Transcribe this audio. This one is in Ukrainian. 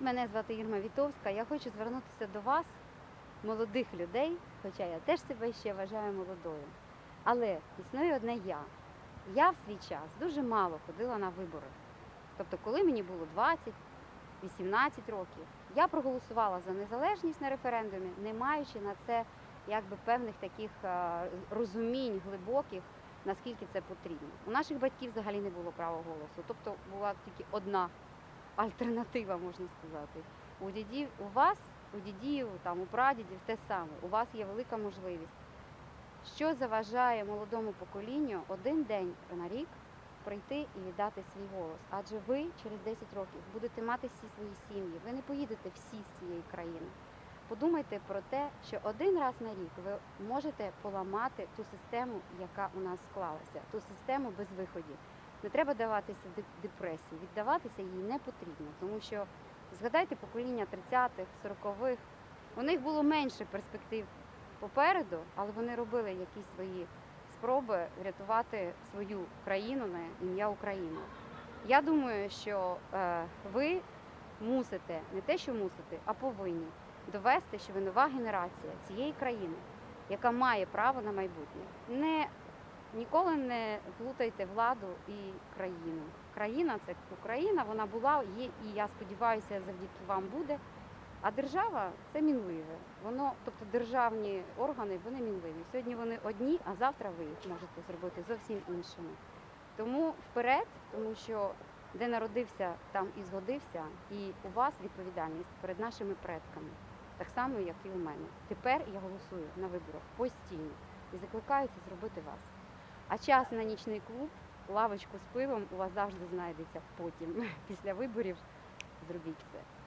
мене звати Ірма Вітовська. Я хочу звернутися до вас, молодих людей, хоча я теж себе ще вважаю молодою. Але існує одне я. Я в свій час дуже мало ходила на вибори. Тобто, коли мені було 20, 18 років, я проголосувала за незалежність на референдумі, не маючи на це якби певних таких е, розумінь глибоких, наскільки це потрібно. У наших батьків взагалі не було права голосу. Тобто була тільки одна альтернатива, можна сказати. У дідів, у вас, у дідів, там, у прадідів те саме. У вас є велика можливість. Що заважає молодому поколінню один день на рік прийти і віддати свій голос? Адже ви через 10 років будете мати всі свої сім'ї, ви не поїдете всі з цієї країни. Подумайте про те, що один раз на рік ви можете поламати ту систему, яка у нас склалася, ту систему без виходів. Не треба даватися депресії, віддаватися їй не потрібно, тому що згадайте покоління 30-х, 40-х, у них було менше перспектив попереду, але вони робили якісь свої спроби врятувати свою країну на ім'я України. Я думаю, що е, ви мусите, не те, що мусите, а повинні довести, що ви нова генерація цієї країни, яка має право на майбутнє. Не ніколи не плутайте владу і країну. Країна це Україна, вона була, є, і я сподіваюся, завдяки вам буде. А держава це мінливе. Воно, тобто державні органи, вони мінливі. Сьогодні вони одні, а завтра ви їх можете зробити зовсім іншими. Тому вперед, тому що де народився, там і згодився, і у вас відповідальність перед нашими предками, так само, як і у мене. Тепер я голосую на виборах постійно і закликаю це зробити вас. А час на нічний клуб, лавочку з пивом у вас завжди знайдеться потім. Після виборів зробіть це.